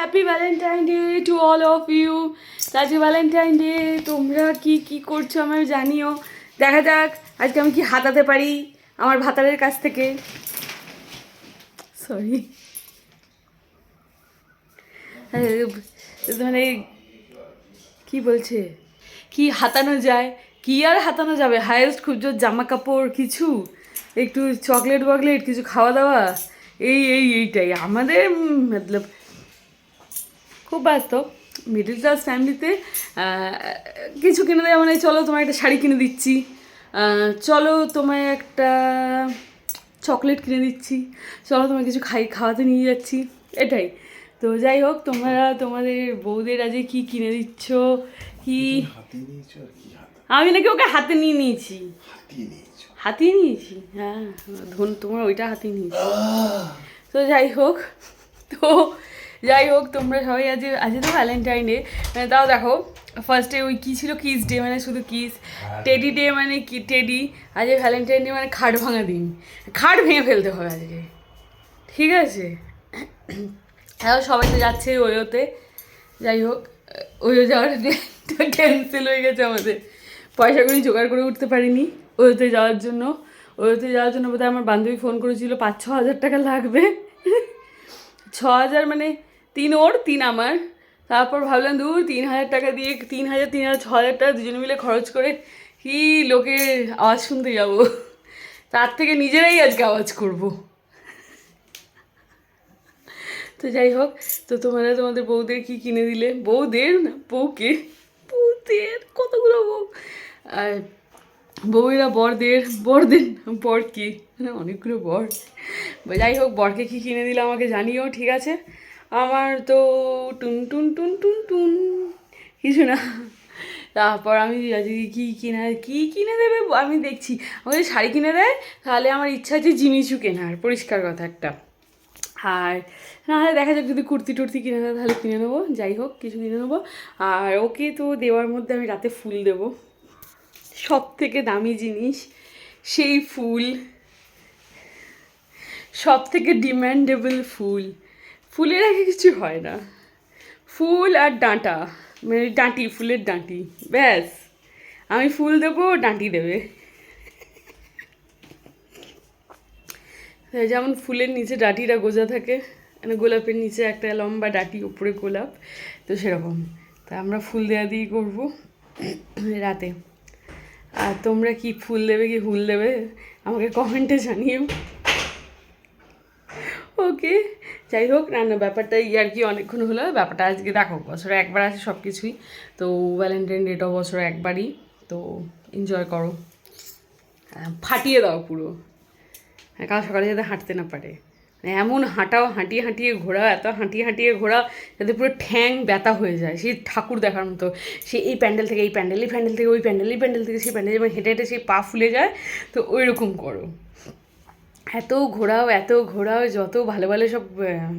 Happy Valentine day to all of you আজকে Valentine day তোমরা কি কি করছ আমায় জানিও। দেখা যাক, আজকে আমি কি হাতাতে পারি আমার ভাতারের কাছ থেকে। সরি মানে কি বলছে? কি হাতানো যায়? কি আর হাতানো যাবে? হায়েস্ট খুব জামা কাপড় কিছু? একটু চকলেট বকলেট, কিছু খাওয়া দাওয়া এই এই, এইটাই। আমাদের মতলব খুব বাস্তব মিডল ক্লাস ফ্যামিলিতে কিছু কিনে দেওয়া মানে চলো তোমায় একটা শাড়ি কিনে দিচ্ছি চলো তোমায় একটা চকলেট কিনে দিচ্ছি চলো তোমায় কিছু খাই খাওয়াতে নিয়ে যাচ্ছি এটাই। তো যাই হোক তোমরা তোমাদের বউদের আজকে কি কিনে দিচ্ছ কি? হাতে হাত আমি নাকি ওকে হাতে নিয়ে নিয়েছি। হাতিয়ে নিয়েছো? হ্যাঁ ধন তোমার ওইটা হাতিয়ে নিয়েছি। তো যাই হোক তো যাই হোক তোমরা সবাই আজ আজ তো ভ্যালেন্টাইন ডে তাও দেখো ফার্স্টে ওই কী ছিল কিস ডে মানে শুধু কিস টেডি ডে মানে কি? টেডি আজ ভ্যালেন্টাইন ডে মানে খাট ভাঙা দিন। খাট ভেঙে ফেলতে হবে আজকে। ঠিক আছে? হ্যাঁ সবাই তো যাচ্ছে ওয়োতে যাই হোক ওয়ো যাওয়ার প্ল্যানটা ক্যান্সেল হয়ে গেছে আমাদের। পয়সা করে জোগাড় করে উঠতে পারিনি ওয়োতে যাওয়ার জন্য। ওয়োতে যাওয়ার জন্য বোধহয় আমার বান্ধবী ফোন করেছিল পাঁচ ছ হাজার টাকা লাগবে। ছ হাজার মানে তিন ওর, তিন আমার। তারপর ভাবলাম দূর তিন হাজার টাকা দিয়ে তিন হাজার তিন হাজার, ছ হাজার টাকা দুজনে মিলে খরচ করে কি লোকের আওয়াজ শুনতে যাব। তার থেকে নিজেরাই আজকে আওয়াজ করব। তো যাই হোক, তো তোমরা তোমাদের বউদের কি কিনে দিলে? বউদের না, বউকে। বউদের, কতগুলো বউ? আর বউয়েরা বরদের বরদের বর কি মানে অনেকগুলো বর। যাই হোক, বরকে কি কিনে দিলে আমাকে জানিও, ঠিক আছে? আমার তো টুন টুন টুন টুন টুন। কিছু না। তারপর আমি আজকে কী কিনে কী কিনে দেবে আমি দেখছি। যদি শাড়ি কিনে দেয়, তাহলে আমার ইচ্ছা আছে জিমিচু কেনার, পরিষ্কার কথা একটা আর না হলে দেখা যাক যদি কুর্তি টুর্তি কিনে দেয়, তাহলে কিনে নেব। যাই হোক, কিছু কিনে নেব। আর ওকে তো দেওয়ার মধ্যে আমি রাতে ফুল দেবো। সব থেকে দামি জিনিস, সেই ফুল। সব থেকে ডিম্যান্ডেবল ফুল। ফুলের আগে কিছু হয় না। ফুল আর ডাঁটা মানে ডাঁটি, ফুলের ডাঁটি। ব্যাস, আমি ফুল দেবো, ডাঁটি দেবে। যেমন ফুলের নিচে ডাঁটিটা গোজা থাকে মানে গোলাপের নিচে একটা লম্বা ডাঁটি, উপরে গোলাপ, তো সেরকম। তা আমরা ফুল দেওয়া দিয়েই করব রাতে। আর তোমরা কি ফুল দেবে, কি ফুল দেবে, আমাকে কমেন্টে জানিও। ওকে, যাই হোক রান্না ব্যাপারটা ইয়ার কি অনেকক্ষণ হলো, ব্যাপারটা আজকে দেখো, বছরে একবার আছে সব কিছুই তো ভ্যালেন্টাইন ডেটাও বছরে একবারই, তো এনজয় করো। ফাটিয়ে দাও পুরো। হ্যাঁ কাল সকালে যাতে হাঁটতে না পারে। মানে এমন হাঁটাও, হাঁটিয়ে হাঁটিয়ে ঘোরা এত হাঁটিয়ে হাঁটিয়ে ঘোরা যাতে পুরো ঠ্যাং ব্যথা হয়ে যায়। সেই ঠাকুর দেখার মতো, সে এই প্যান্ডেল থেকে এই প্যান্ডেল এই প্যান্ডেল থেকে ওই প্যান্ডেল, এই প্যান্ডেল থেকে সেই প্যান্ডেল যেমন হেঁটে হেঁটে সেই পা ফুলে যায়, তো ওই রকম করো। এত ঘোরাও এত ঘোরাও, যত ভালো ভালো সব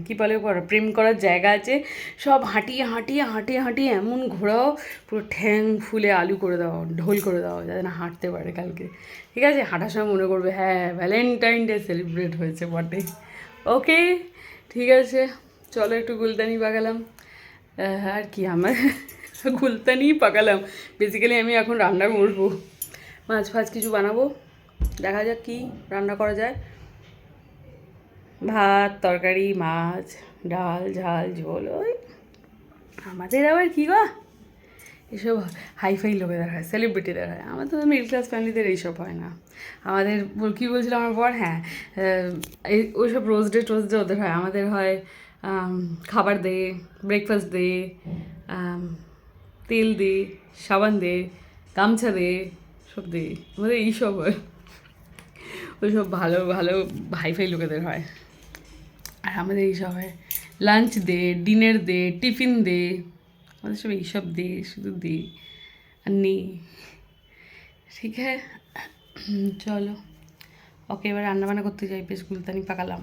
কী বলে প্রেম করার জায়গা আছে, সব হাঁটিয়ে হাঁটিয়ে হাঁটিয়ে হাঁটিয়ে এমন ঘোরাও, পুরো ঠ্যাং ফুলে আলু করে দাও, ঢোল করে দাও, যাতে না হাঁটতে পারে কালকে। ঠিক আছে? হাঁটার সময় মনে করবে হ্যাঁ ভ্যালেন্টাইন ডে সেলিব্রেট হয়েছে বটে। ওকে? ঠিক আছে। চলো একটু গুলদানি পাকালাম। আর কি, আমার গুলতানি পাকালাম। বেসিক্যালি আমি এখন রান্না করব। মাছ ফাছ কিছু বানাবো। দেখা যাক কি রান্না করা যায়। ভাত, তরকারি, মাছ, ডাল, ঝাল, ঝোল, ওই। আমাদের আবার কী গো? এসব হাইফাই লোকেদের হয়, সেলিব্রিটিদের হয়। আমাদের মিডল ক্লাস ফ্যামিলিদের এইসব হয় না। আমাদের কী বলছিল আমার বর? হ্যাঁ এই ওইসব রোজ ডে টোজ ডে ওদের হয়, আমাদের হয় খাবার দে ব্রেকফাস্ট দে তেল দে, সাবান দে, গামছা দে, সব দে। আমাদের এইসব হয়। ওইসব ভালো ভালো হাইফাই লোকেদের হয়। আর আমাদের এইসব হয় লাঞ্চ দে ডিনার দে টিফিন দে, আমাদের সব এইসব দে, শুধু দে আর নেই। ঠিক আছে? চলো। ওকে, এবার রান্নাবান্না করতে যাই বেশ গুলতানি পাকালাম।